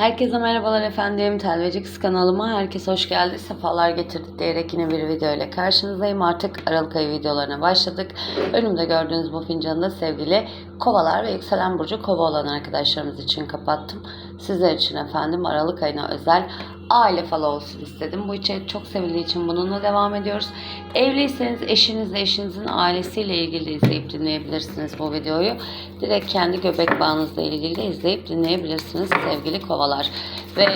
Herkese merhabalar efendim. Telvecix kanalıma herkes hoş geldi. Sefalar getirdik diyerek yine bir video ile karşınızdayım. Artık Aralık ayı videolarına başladık. Önümde gördüğünüz bu fincanı da sevgili kovalar ve yükselen burcu kova olan arkadaşlarımız için kapattım. Sizler için efendim Aralık ayına özel aile falı olsun istedim. Bu içerik çok sevildiği için bununla devam ediyoruz. Evliyseniz eşinizle eşinizin ailesiyle ilgili de izleyip dinleyebilirsiniz bu videoyu. Direkt kendi göbek bağınızla ilgili de izleyip dinleyebilirsiniz sevgili kovalar. Ve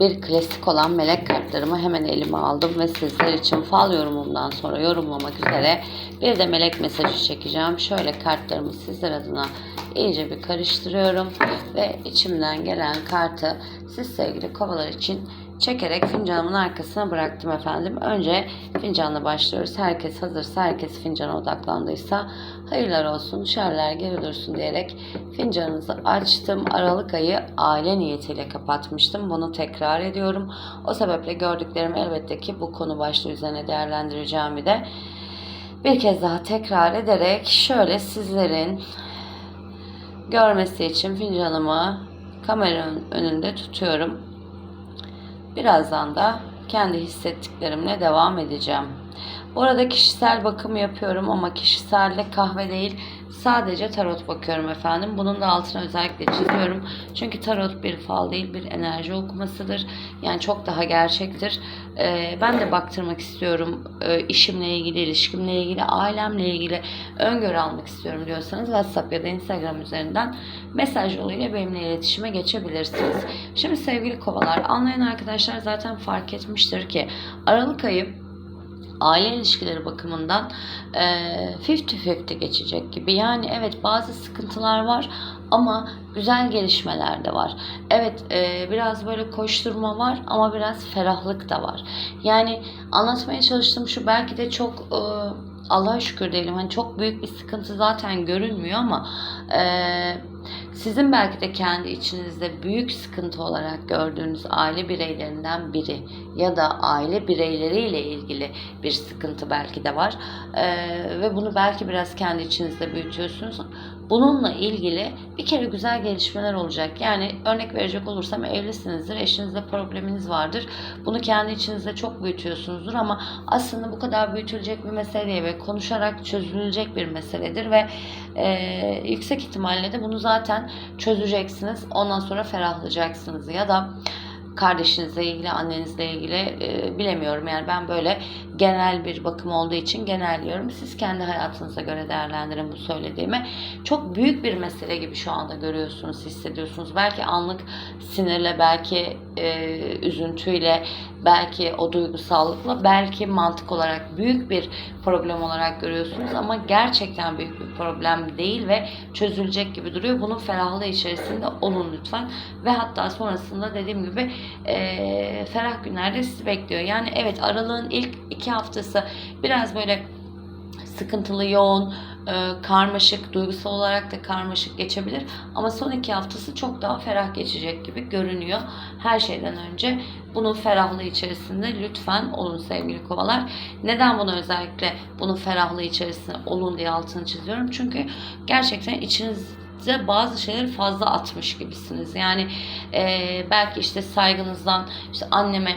bir klasik olan melek kartlarımı hemen elime aldım ve sizler için fal yorumumdan sonra yorumlamak üzere bir de melek mesajı çekeceğim. Şöyle kartlarımı sizler adına iyice bir karıştırıyorum ve içimden gelen kartı siz sevgili kovalar için çekerek fincanımın arkasına bıraktım efendim. Önce fincanla başlıyoruz. Herkes hazırsa, herkes fincana odaklandıysa hayırlar olsun, şerler geri dursun diyerek fincanınızı açtım. Aralık ayı aile niyetiyle kapatmıştım. Bunu tekrar ediyorum. O sebeple gördüklerim elbette ki bu konu başlığı üzerine değerlendireceğimi de bir kez daha tekrar ederek şöyle sizlerin görmesi için fincanımı kameranın önünde tutuyorum. Birazdan da kendi hissettiklerimle devam edeceğim. Bu arada kişisel bakım yapıyorum ama kişiselde kahve değil sadece tarot bakıyorum efendim. Bunun da altına özellikle çiziyorum. Çünkü tarot bir fal değil bir enerji okumasıdır. Yani çok daha gerçektir. Ee, ben de baktırmak istiyorum ee, işimle ilgili, ilişkimle ilgili, ailemle ilgili öngörü almak istiyorum diyorsanız WhatsApp ya da Instagram üzerinden mesaj yoluyla benimle iletişime geçebilirsiniz. Şimdi sevgili kovalar anlayan arkadaşlar zaten fark etmiştir ki Aralık ayı aile ilişkileri bakımından e, 50-50 geçecek gibi. Yani evet bazı sıkıntılar var ama güzel gelişmeler de var. Evet e, biraz böyle koşturma var ama biraz ferahlık da var. Yani anlatmaya çalıştığım şu belki de çok e, Allah'a şükür diyelim hani çok büyük bir sıkıntı zaten görünmüyor ama e, sizin belki de kendi içinizde büyük sıkıntı olarak gördüğünüz aile bireylerinden biri ya da aile bireyleriyle ilgili bir sıkıntı belki de var e, ve bunu belki biraz kendi içinizde büyütüyorsunuz. Bununla ilgili bir kere güzel gelişmeler olacak. Yani örnek verecek olursam evlisinizdir, eşinizle probleminiz vardır. Bunu kendi içinizde çok büyütüyorsunuzdur ama aslında bu kadar büyütülecek bir mesele değil ve konuşarak çözülecek bir meseledir ve e, yüksek ihtimalle de bunu zaten çözeceksiniz. Ondan sonra ferahlayacaksınız ya da kardeşinizle ilgili, annenizle ilgili e, bilemiyorum. Yani ben böyle genel bir bakım olduğu için genelliyorum. Siz kendi hayatınıza göre değerlendirin bu söylediğimi. Çok büyük bir mesele gibi şu anda görüyorsunuz, hissediyorsunuz. Belki anlık sinirle, belki e, üzüntüyle, belki o duygusallıkla, belki mantık olarak büyük bir problem olarak görüyorsunuz ama gerçekten büyük bir problem değil ve çözülecek gibi duruyor. Bunun ferahlığı içerisinde olun lütfen ve hatta sonrasında dediğim gibi e, ferah günlerde sizi bekliyor. Yani evet aralığın ilk iki haftası biraz böyle sıkıntılı, yoğun, e, karmaşık, duygusal olarak da karmaşık geçebilir. Ama son iki haftası çok daha ferah geçecek gibi görünüyor. Her şeyden önce bunun ferahlığı içerisinde lütfen olun sevgili kovalar. Neden bunu özellikle bunun ferahlığı içerisinde olun diye altını çiziyorum? Çünkü gerçekten içiniz size bazı şeyleri fazla atmış gibisiniz. Yani e, belki işte saygınızdan işte anneme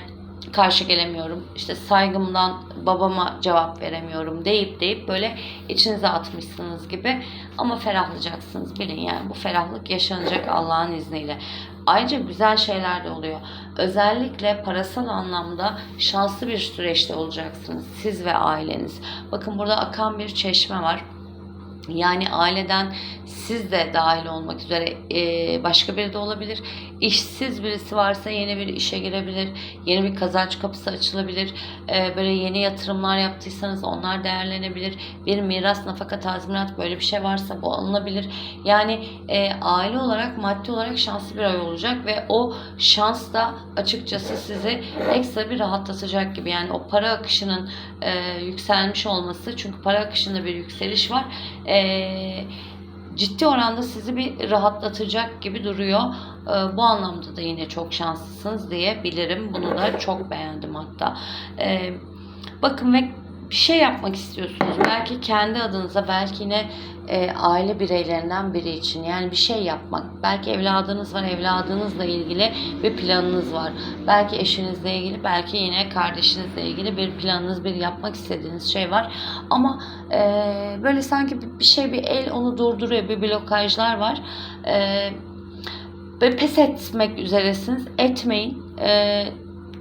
karşı gelemiyorum. İşte saygımdan babama cevap veremiyorum deyip deyip böyle içinize atmışsınız gibi. Ama ferahlayacaksınız bilin yani bu ferahlık yaşanacak Allah'ın izniyle. Ayrıca güzel şeyler de oluyor. Özellikle parasal anlamda şanslı bir süreçte olacaksınız siz ve aileniz. Bakın burada akan bir çeşme var. Yani aileden siz de dahil olmak üzere başka biri de olabilir. İşsiz birisi varsa yeni bir işe girebilir. Yeni bir kazanç kapısı açılabilir. E, böyle yeni yatırımlar yaptıysanız onlar değerlenebilir. Bir miras, nafaka, tazminat böyle bir şey varsa bu alınabilir. Yani e, aile olarak, maddi olarak şanslı bir ay olacak ve o şans da açıkçası sizi ekstra bir rahatlatacak gibi. Yani o para akışının e, yükselmiş olması çünkü para akışında bir yükseliş var. Eee ciddi oranda sizi bir rahatlatacak gibi duruyor. Ee, bu anlamda da yine çok şanslısınız diyebilirim. Bunu da çok beğendim hatta. Ee, bakın ve bir şey yapmak istiyorsunuz. Belki kendi adınıza, belki yine e, aile bireylerinden biri için. Yani bir şey yapmak. Belki evladınız var, evladınızla ilgili bir planınız var. Belki eşinizle ilgili, belki yine kardeşinizle ilgili bir planınız, bir yapmak istediğiniz şey var. Ama e, böyle sanki bir- şey, bir el onu durduruyor, bir blokajlar var. E, böyle pes etmek üzeresiniz. Etmeyin. E,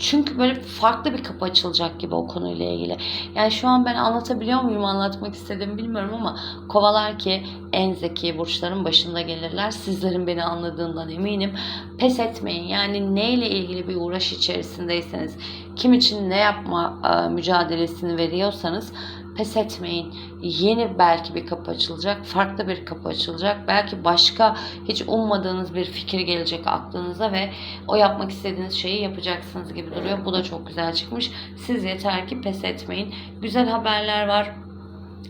çünkü böyle farklı bir kapı açılacak gibi o konuyla ilgili. Yani şu an ben anlatabiliyor muyum, anlatmak istediğimi bilmiyorum ama kovalar ki en zeki burçların başında gelirler. Sizlerin beni anladığından eminim. Pes etmeyin. Yani neyle ilgili bir uğraş içerisindeyseniz, kim için ne yapma e, mücadelesini veriyorsanız pes etmeyin. Yeni belki bir kapı açılacak, farklı bir kapı açılacak. Belki başka hiç ummadığınız bir fikir gelecek aklınıza ve o yapmak istediğiniz şeyi yapacaksınız gibi duruyor. Bu da çok güzel çıkmış. Siz yeter ki pes etmeyin. Güzel haberler var.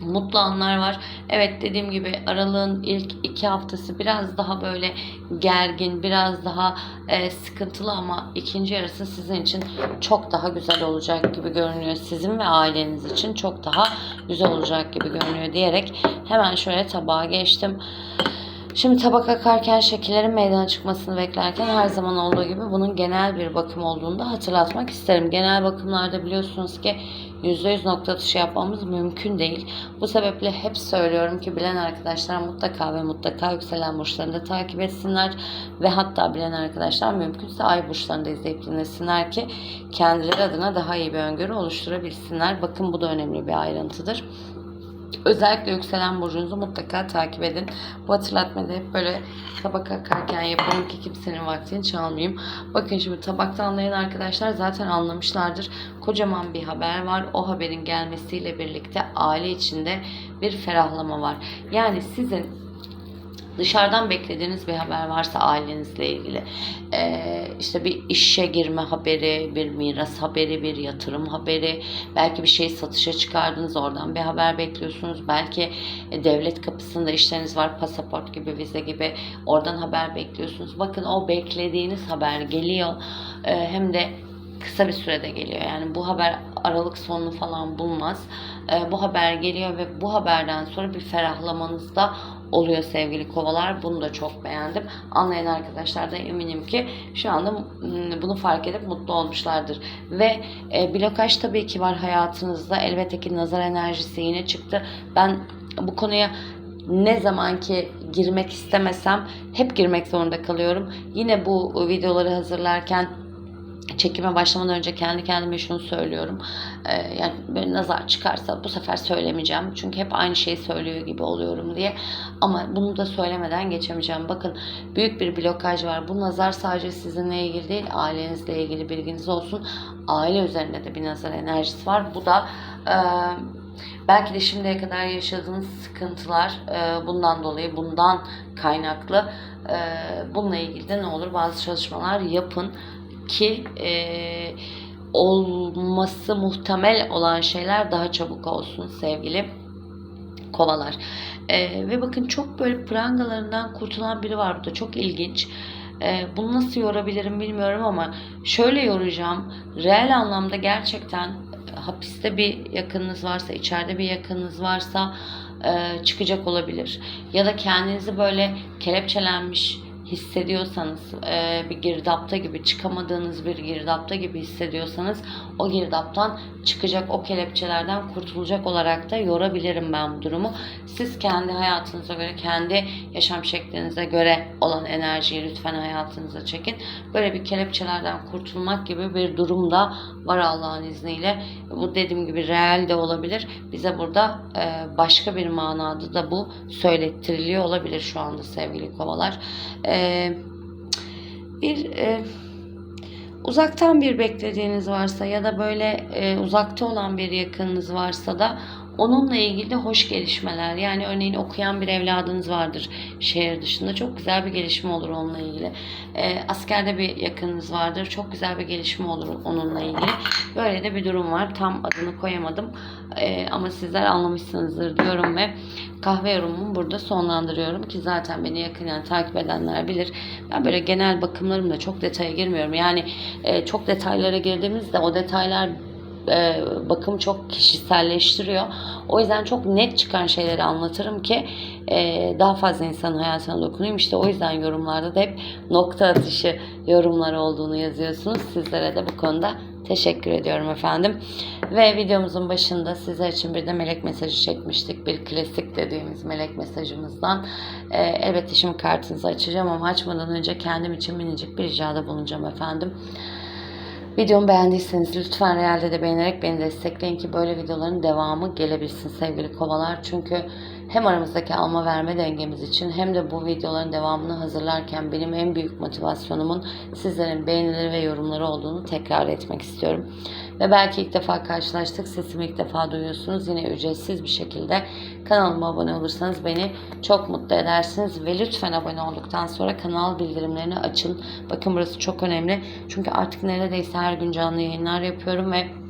Mutlu anlar var. Evet dediğim gibi aralığın ilk iki haftası biraz daha böyle gergin, biraz daha e, sıkıntılı ama ikinci yarısı sizin için çok daha güzel olacak gibi görünüyor. Sizin ve aileniz için çok daha güzel olacak gibi görünüyor diyerek hemen şöyle tabağa geçtim. Şimdi tabak akarken şekillerin meydana çıkmasını beklerken her zaman olduğu gibi bunun genel bir bakım olduğunu da hatırlatmak isterim. Genel bakımlarda biliyorsunuz ki %100 nokta atışı yapmamız mümkün değil. Bu sebeple hep söylüyorum ki bilen arkadaşlar mutlaka ve mutlaka yükselen burçlarını da takip etsinler. Ve hatta bilen arkadaşlar mümkünse ay burçlarını da izleyip dinlesinler ki kendileri adına daha iyi bir öngörü oluşturabilsinler. Bakın bu da önemli bir ayrıntıdır. Özellikle yükselen burcunuzu mutlaka takip edin. Bu hatırlatmayı da hep böyle tabak akarken yapalım ki kimsenin vaktini çalmayayım. Bakın şimdi tabakta anlayan arkadaşlar zaten anlamışlardır. Kocaman bir haber var. O haberin gelmesiyle birlikte aile içinde bir ferahlama var. Yani sizin dışarıdan beklediğiniz bir haber varsa ailenizle ilgili eee, işte bir işe girme haberi, bir miras haberi, bir yatırım haberi, belki bir şey satışa çıkardınız oradan bir haber bekliyorsunuz. Belki e, devlet kapısında işleriniz var, pasaport gibi, vize gibi oradan haber bekliyorsunuz. Bakın o beklediğiniz haber geliyor. Eee, hem de kısa bir sürede geliyor. Yani bu haber Aralık sonunu falan bulmaz. Ee, bu haber geliyor ve bu haberden sonra bir ferahlamanız da oluyor sevgili kovalar. Bunu da çok beğendim. Anlayan arkadaşlar da eminim ki şu anda mm, bunu fark edip mutlu olmuşlardır. Ve e, blokaj tabii ki var hayatınızda. Elbette ki nazar enerjisi yine çıktı. Ben bu konuya ne zaman ki girmek istemesem hep girmek zorunda kalıyorum. Yine bu videoları hazırlarken çekime başlamadan önce kendi kendime şunu söylüyorum. Ee, yani böyle nazar çıkarsa bu sefer söylemeyeceğim. Çünkü hep aynı şeyi söylüyor gibi oluyorum diye. Ama bunu da söylemeden geçemeyeceğim. Bakın büyük bir blokaj var. Bu nazar sadece sizinle ilgili değil, ailenizle ilgili bilginiz olsun. Aile üzerinde de bir nazar enerjisi var. Bu da e, belki de şimdiye kadar yaşadığınız sıkıntılar e, bundan dolayı, bundan kaynaklı. E, bununla ilgili de ne olur bazı çalışmalar yapın ki e, olması muhtemel olan şeyler daha çabuk olsun sevgili kovalar. E, ve bakın çok böyle prangalarından kurtulan biri var burada. Çok ilginç. E, bunu nasıl yorabilirim bilmiyorum ama şöyle yoracağım. Reel anlamda gerçekten hapiste bir yakınınız varsa, içeride bir yakınınız varsa e, çıkacak olabilir. Ya da kendinizi böyle kelepçelenmiş hissediyorsanız e, bir girdapta gibi çıkamadığınız bir girdapta gibi hissediyorsanız o girdaptan çıkacak o kelepçelerden kurtulacak olarak da yorabilirim ben bu durumu. Siz kendi hayatınıza göre kendi yaşam şeklinize göre olan enerjiyi lütfen hayatınıza çekin. Böyle bir kelepçelerden kurtulmak gibi bir durum da var Allah'ın izniyle. Bu dediğim gibi reel de olabilir. Bize burada e, başka bir manada da bu söylettiriliyor olabilir şu anda sevgili kovalar. E, bir e, uzaktan bir beklediğiniz varsa ya da böyle e, uzakta olan bir yakınınız varsa da onunla ilgili hoş gelişmeler yani örneğin okuyan bir evladınız vardır şehir dışında çok güzel bir gelişme olur onunla ilgili. E, askerde bir yakınınız vardır çok güzel bir gelişme olur onunla ilgili. Böyle de bir durum var tam adını koyamadım E, ama sizler anlamışsınızdır diyorum ve kahve yorumumu burada sonlandırıyorum ki zaten beni yakından takip edenler bilir. Ben böyle genel bakımlarımda çok detaya girmiyorum. Yani e, çok detaylara girdiğimizde o detaylar e, bakım çok kişiselleştiriyor. O yüzden çok net çıkan şeyleri anlatırım ki e, daha fazla insanın hayatına dokunayım. İşte o yüzden yorumlarda da hep nokta atışı yorumlar olduğunu yazıyorsunuz. Sizlere de bu konuda teşekkür ediyorum efendim. Ve videomuzun başında sizler için bir de melek mesajı çekmiştik. Bir klasik dediğimiz melek mesajımızdan. E, elbette şimdi kartınızı açacağım ama açmadan önce kendim için minicik bir ricada bulunacağım efendim. Videomu beğendiyseniz lütfen realde de beğenerek beni destekleyin ki böyle videoların devamı gelebilsin sevgili kovalar. Çünkü hem aramızdaki alma verme dengemiz için hem de bu videoların devamını hazırlarken benim en büyük motivasyonumun sizlerin beğenileri ve yorumları olduğunu tekrar etmek istiyorum. Ve belki ilk defa karşılaştık, sesimi ilk defa duyuyorsunuz. Yine ücretsiz bir şekilde kanalıma abone olursanız beni çok mutlu edersiniz. Ve lütfen abone olduktan sonra kanal bildirimlerini açın. Bakın burası çok önemli. Çünkü artık neredeyse her gün canlı yayınlar yapıyorum ve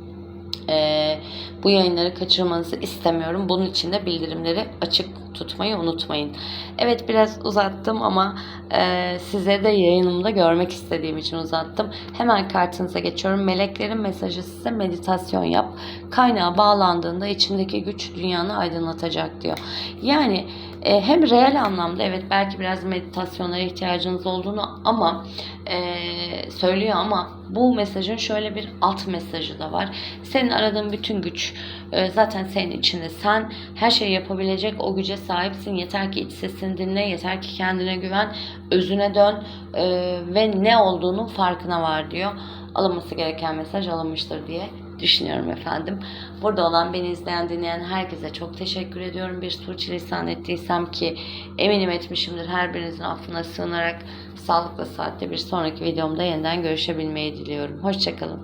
ee, bu yayınları kaçırmanızı istemiyorum. Bunun için de bildirimleri açık tutmayı unutmayın. Evet biraz uzattım ama e, size de yayınımda görmek istediğim için uzattım. Hemen kartınıza geçiyorum. Meleklerin mesajı size meditasyon yap. Kaynağa bağlandığında içindeki güç dünyanı aydınlatacak diyor. Yani e, hem reel anlamda evet belki biraz meditasyonlara ihtiyacınız olduğunu ama e, söylüyor ama bu mesajın şöyle bir alt mesajı da var. Senin aradığın bütün güç e, zaten senin içinde. Sen her şeyi yapabilecek o güce sahipsin. Yeter ki iç sesini dinle, yeter ki kendine güven, özüne dön e, ve ne olduğunun farkına var diyor. Alınması gereken mesaj alınmıştır diye düşünüyorum efendim. Burada olan beni izleyen dinleyen herkese çok teşekkür ediyorum. Bir sürçülisan ettiysem ki eminim etmişimdir. Her birinizin affına sığınarak sağlıklı saatte bir sonraki videomda yeniden görüşebilmeyi diliyorum. Hoşçakalın.